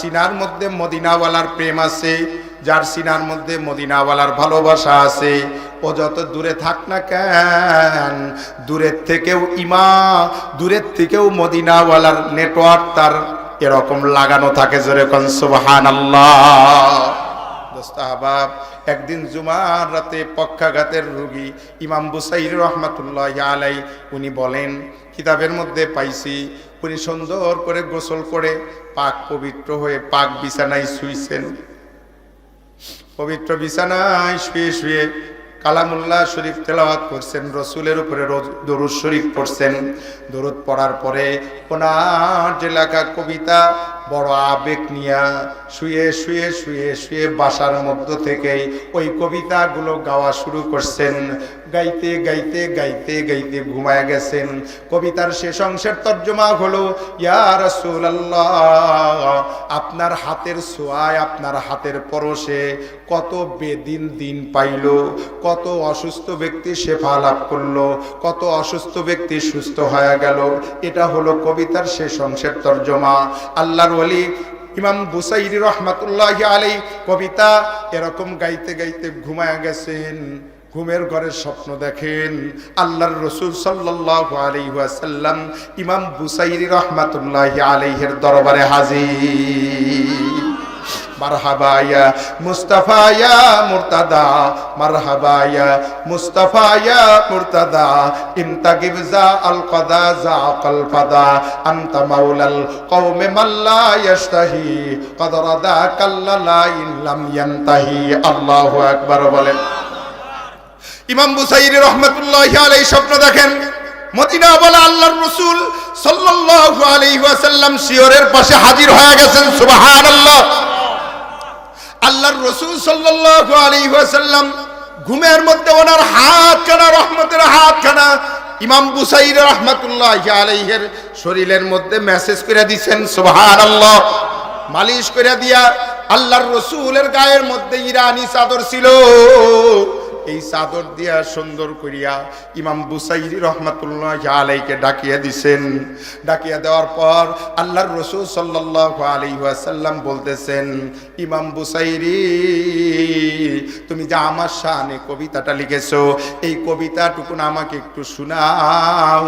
সিনার মধ্যে মদিনাওয়ালার প্রেম আছে, যার সিনার মধ্যে মদিনাওয়ালার ভালোবাসা আছে। ও যত দূরে থাক না কেন, দূরের থেকেও ইমা, দূরের থেকেও মদিনাওয়ালার নেটওয়ার্ক তার এরকম লাগানো থাকে যেরকম সুবাহান দোস্তাহবাব একদিন জুমার রাতে পক্ষাঘাতের রুগী ইমাম বুসাইর রহমাতুল্লাহ আলাই উনি বলেন, কিতাবের মধ্যে পাইছি উনি সুন্দর করে গোসল করে পাক পবিত্র হয়ে পাক বিছানায় শুয়েছেন পবিত্র বিছানায় শুয়ে শুয়ে কালামুল্লাহ শরীফ তেলাওয়াত করছেন, রসুলের উপরে দরুদ শরীফ পড়ছেন। দরুদ পড়ার পরে ওনার যে লেখা কবিতা বড় আবেগ নিয়া শুয়ে শুয়ে শুয়ে শুয়ে বাসার মধ্য থেকেই ওই কবিতাগুলো গাওয়া শুরু করছেন। গাইতে গাইতে গাইতে গাইতে ঘুমায় গেছেন। কবিতার শেষ অংশের তর্জমা হলো ইয়ার আপনার হাতের ছোঁয়ায় আপনার হাতের পরশে কত বেদিন দিন পাইল, কত অসুস্থ ব্যক্তি শেফা লাভ করল, কত অসুস্থ ব্যক্তি সুস্থ হয়ে গেল। এটা হলো কবিতার শেষ অংশের তর্জমা। আল্লাহর ওলি ইমাম বুসাইরি রহমাতুল্লাহ আলী কবিতা এরকম গাইতে গাইতে ঘুমায় গেছেন, ঘুমের ঘরে স্বপ্ন দেখেন। আল্লাহর রসুল সাল্লাহ আলাইসাল্লাম ইমাম বুসাইরি রহমাতুল্লাহ আলহের দরবারে হাজির। মারহাবায়া, মুস্তাফায়া মুরতাদা, মারহাবায়া, মুস্তাফায়া মুরতাদা ইনতাকিব যা আল কদা, যা আকাল ফাদা, আনতা মাওলাল মাল্লা ইয়াশতাহি, কদ রাদা কাল্লালা ইন লাম ইয়ানতাহি। আল্লাহু আকবার বলেন। ইমাম বুসাইরি রহমতুল্লাহ আলাই স্বপ্ন দেখেন মদিনা বলা আল্লাহর রসুল সাল্লাল্লাহু আলাইহি ওয়াসাল্লাম শিয়রের পাশে হাজির হয়ে গেছেন, সুবহানাল্লাহ। আল্লাহর রসুল সাল্লাল্লাহু আলাইহি ওয়াসাল্লাম ঘুমের মধ্যে ওনার হাত খানা রহমতের হাত খানা ইমাম বুসাইর রহমতুল্লাহ আলাইহের শরীরের মধ্যে মেসেজ করে দিছেন আল্লাহ মালিশ করে দিয়া আল্লাহর রসুলের গায়ের মধ্যে ইরানি চাদর ছিল। এই চাদর দিয়া সুন্দর করিয়া ইমাম বুসাইরি রহমাতুল্লাহ আলাইকে ডাকিয়া দিছেন। ডাকিয়া দেওয়ার পর আল্লাহর রসুল সাল্লাহ আলাইসাল্লাম বলতেছেন, ইমাম বুসাইরি, তুমি যা আমার শানে কবিতাটা লিখেছো, এই কবিতাটুকুন আমাকে একটু শোনাও।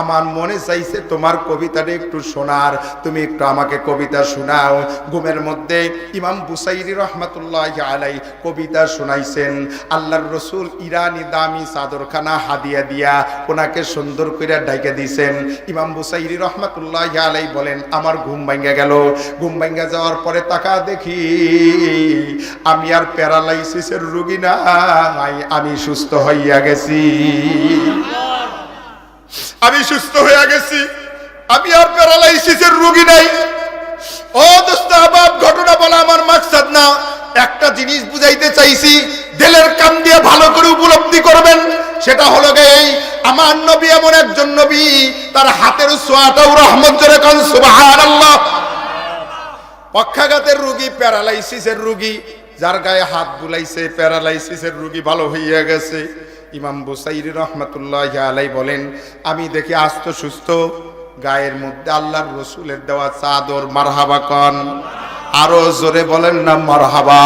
আমার মনে চাইছে তোমার কবিতাটা একটু শোনার। তুমি একটু আমাকে কবিতা শোনাও। ঘুমের মধ্যে ইমাম বুসাইরি রহমাতুল্লাহ আলাই কবিতা শোনাইছেন। আল্লাহর রসুল ইরানি দামি চাদরখানা হাদিয়া দিয়া ওনাকে সুন্দর করে ডাইকে দিছেন। ইমাম বুসাইরি রহমাতুল্লাহ আলাই বলেন, আমার ঘুম ভাঙ্গা গেল। ঘুম ভাঙ্গা যাওয়ার পরে তাকা দেখি আমি আর প্যারালাইসিসের রুগী না আমি সুস্থ হইয়া গেছি। আমি সুস্থ হইয়া গেছি। আমি আর প্যারালাইসিসের রুগী নাই। ও দোস্ত ঘটনা বলা আমার মাকসাদ না। একটা জিনিস বুঝাইতে চাইছি, দিলের কাম দিয়ে ভালো করে উপলব্ধি করবেন, সেটা হলো গে এই, আমার নবী এমন একজন নবী, তার হাতের সোয়াটাও রহমত জোরে কান পক্ষাঘাতের রুগী, প্যারালাইসিসের রুগী, যার গায়ে হাত বুলাইছে, প্যারালাইসিসের রুগী ভালো হইয়া গেছে। ইমাম বুসাইরি রহমতুল্লাহ আলাই বলেন, আমি দেখি আস্ত সুস্থ, গায়ের মধ্যে আল্লাহর রসুলের দেওয়া চাদর মারহাবা কন। আরও জোরে বলেন না, মারহাবা।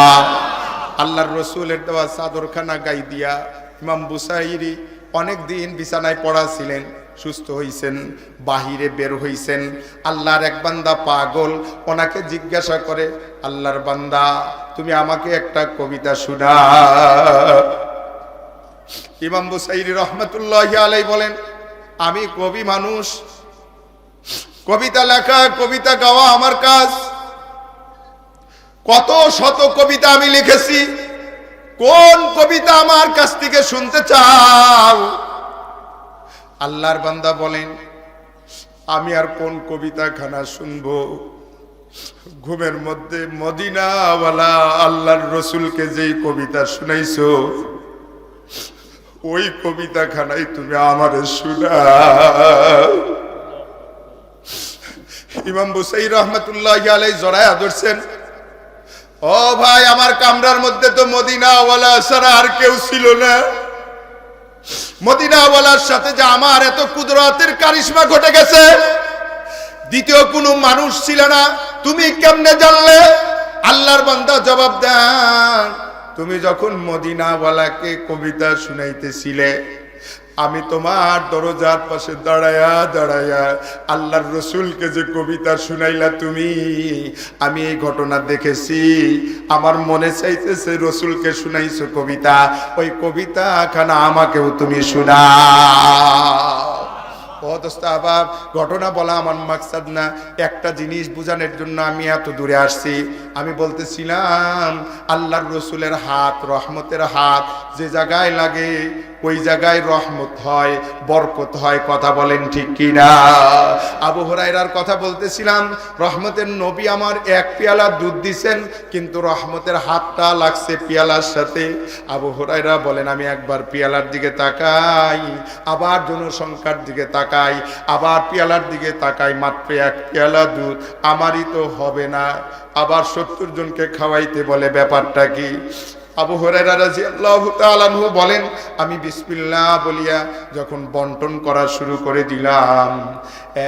আল্লাহর রসুলের দেওয়া চাদরখানা গাই দিয়া ইমাম বুসাইরি অনেক দিন বিছানায় পড়া ছিলেন সুস্থ হইছেন, বাহিরে বের হইছেন। আল্লাহর এক বান্দা পাগল, ওনাকে জিজ্ঞাসা করে, আল্লাহর বান্দা, তুমি আমাকে একটা কবিতা শোনা ইমাম বুসাইরি রহমতুল্লাহ আলাই বলেন, আমি কবি মানুষ, কবিতা লেখা, কবিতা গাওয়া আমার কাজ। কত শত কবিতা আমি লিখেছি। কোন কবিতা আমার কাছ থেকে শুনতে চাও? আল্লাহর বান্দা বলেন, আমি আর কোন কবিতা খানা শুনব? ঘুমের মধ্যে মদিনাওয়ালা আল্লাহর রসুলকে যেই কবিতা শুনাইছ, ওই কবিতা খানাই তুমি আমারে শোনা ইমাম বুসাই রহমতুল্লাহ আলাই জড়ায়া ধরছেন ও ভাই, আমার কামরার মধ্যে তো মদিনাওয়ালা ছাড়া আর কেউ ছিল না। মদিনাওয়ালার সাথে যে আমার এত কুদরতের কারিশমা ঘটে গেছে, দ্বিতীয় কোনো মানুষ ছিল না। তুমি কেমনে জানলে? আল্লাহর বান্দা জবাব দেন, তুমি যখন মদিনাওয়ালাকে কবিতা শুনাইতেছিলে আমি তোমার দরজার পাশে দাঁড়ায়া দাঁড়ায়া আল্লাহর রসুলকে যে কবিতা শুনাইলা তুমি, আমি এই ঘটনা দেখেছি। আমার মনে চাইছে চাইতেছে রসুলকে শুনাইছো কবিতা, ওই কবিতা খানা আমাকেও তুমি শোনা ঘটনা বলা আমার মাকসাদ না, একটা জিনিস বোঝানোর জন্য আমি এত দূরে আসছি। আমি বলতেছিলাম, আল্লাহর রসুলের হাত, রহমতের হাত যে জায়গায় লাগে ওই জায়গায় রহমত হয়, বরকত হয়, কথা বলেন ঠিক কি না আবু হরাইরার কথা বলতেছিলাম, রহমতের নবী আমার এক পেয়ালা দুধ দিছেন, কিন্তু রহমতের হাতটা লাগছে পেয়ালার সাথে। আবু হরাইরা বলেন, আমি একবার পেয়ালার দিকে তাকাই, আবার জনসংখ্যার দিকে তাকাই, আবার পেয়ালার দিকে তাকাই, মাত্র এক পেয়ালা দুধ, আমারই তো হবে না। আবার সত্তর জনকে খাওয়াইতে বলে, ব্যাপারটা কি? আবু আনহু বলেন, আমি বিসমিল্লাহ বলিয়া যখন বন্টন করা শুরু করে দিলাম,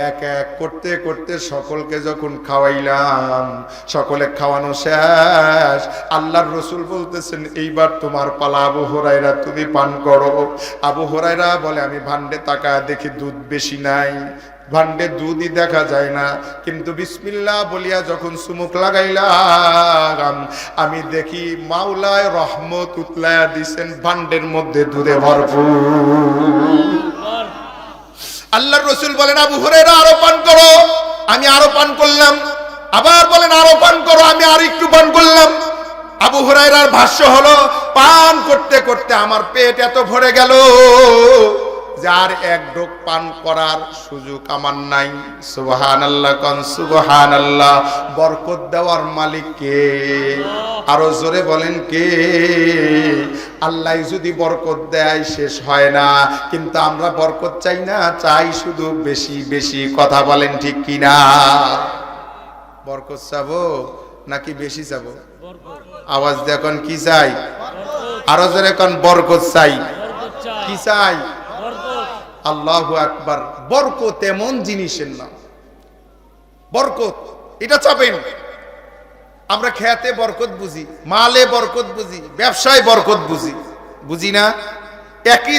এক এক করতে করতে সকলকে যখন খাওয়াইলাম, সকলে খাওয়ানো শেষ। আল্লাহর রসুল বলতেছেন, এইবার তোমার পালা আবু হরাইরা তুমি পান করো। আবু হরাইরা বলে, আমি ভান্ডে তাকা দেখি দুধ বেশি নাই। ভান্ডে দুধই দেখা যায় না। কিন্তু বিসমিল্লাহ বলিয়া যখন সুমুখ লাগাইলাম, আমি দেখি মাওলায় রহমত উতলায়া দিছেন ভান্ডের মধ্যে দুধে ভরপুর। আল্লাহর রসুল বলেন, আবু হুরায়রা, আরও পান করো। আমি আরও পান করলাম। আবার বলেন, আরও পান করো। আমি আর একটু পান করলাম। আবু হুরায়রার ভাষ্য হলো, পান করতে করতে আমার পেট এত ভরে গেল। যার এক ডোক পান করার সুযোগ আমার নাই। সুবহান আল্লাহ কন সুবহান আল্লাহ বরকত দেওয়ার মালিক কে? আরও জোরে বলেন কে? আল্লাহ যদি বরকত দেয়, শেষ হয় না। কিন্তু আমরা বরকত চাই না, চাই শুধু বেশি বেশি। কথা বলেন ঠিক কিনা? বরকত চাবো নাকি বেশি চাবো? আওয়াজ দেখুন কি চাই? আরও জোরে কোন বরকত চাই? কি চাই? আল্লাহু আকবার। বরকত এমন জিনিসের নাম। বরকত, এটা চাপেন আমরা খেতে বরকত বুঝি, মালে বরকত বুঝি, ব্যবসায় বরকত বুঝি। বুঝি না? একই